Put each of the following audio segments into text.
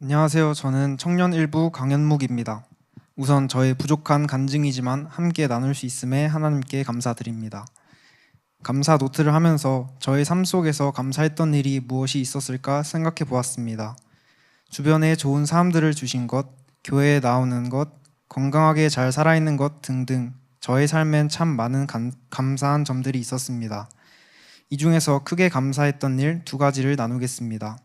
안녕하세요. 저는 청년 일부 강현묵입니다. 우선 저의 부족한 간증이지만 함께 나눌 수 있음에 하나님께 감사드립니다. 감사 노트를 하면서 저의 삶 속에서 감사했던 일이 무엇이 있었을까 생각해 보았습니다. 주변에 좋은 사람들을 주신 것, 교회에 나오는 것, 건강하게 잘 살아있는 것 등등 저의 삶엔 참 많은 감, 감사한 점들이 있었습니다. 이 중에서 크게 감사했던 일 두 가지를 나누겠습니다.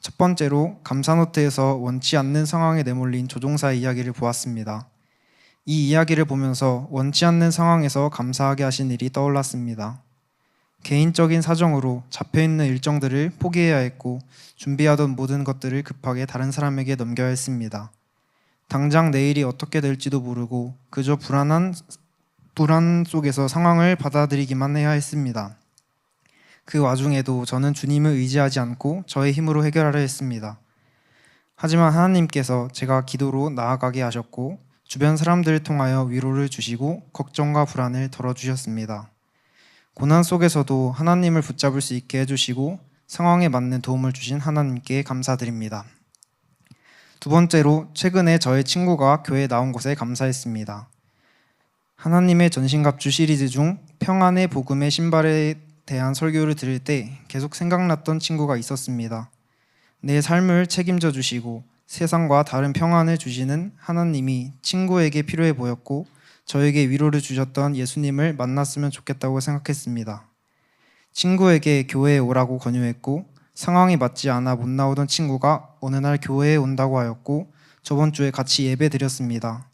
첫 번째로 감사노트에서 원치 않는 상황에 내몰린 조종사의 이야기를 보았습니다. 이 이야기를 보면서 원치 않는 상황에서 감사하게 하신 일이 떠올랐습니다. 개인적인 사정으로 잡혀 있는 일정들을 포기해야 했고 준비하던 모든 것들을 급하게 다른 사람에게 넘겨야 했습니다. 당장 내일이 어떻게 될지도 모르고 그저 불안한 불안 속에서 상황을 받아들이기만 해야 했습니다. 그 와중에도 저는 주님을 의지하지 않고 저의 힘으로 해결하려 했습니다. 하지만 하나님께서 제가 기도로 나아가게 하셨고 주변 사람들을 통하여 위로를 주시고 걱정과 불안을 덜어주셨습니다. 고난 속에서도 하나님을 붙잡을 수 있게 해주시고 상황에 맞는 도움을 주신 하나님께 감사드립니다. 두 번째로 최근에 저의 친구가 교회에 나온 것에 감사했습니다. 하나님의 전신갑주 시리즈 중 평안의 복음의 신발에 대한 설교를 들을 때 계속 생각났던 친구가 있었습니다. 내 삶을 책임져 주시고 세상과 다른 평안을 주시는 하나님이 친구에게 필요해 보였고 저에게 위로를 주셨던 예수님을 만났으면 좋겠다고 생각했습니다. 친구에게 교회에 오라고 권유했고 상황이 맞지 않아 못 나오던 친구가 어느 날 교회에 온다고 하였고 저번 주에 같이 예배 드렸습니다.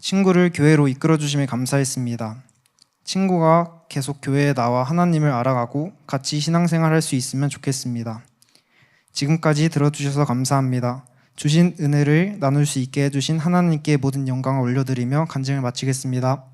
친구를 교회로 이끌어 주심에 감사했습니다. 친구가 계속 교회에 나와 하나님을 알아가고 같이 신앙생활 할수 있으면 좋겠습니다. 지금까지 들어주셔서 감사합니다. 주신 은혜를 나눌 수 있게 해주신 하나님께 모든 영광을 올려드리며 간증을 마치겠습니다.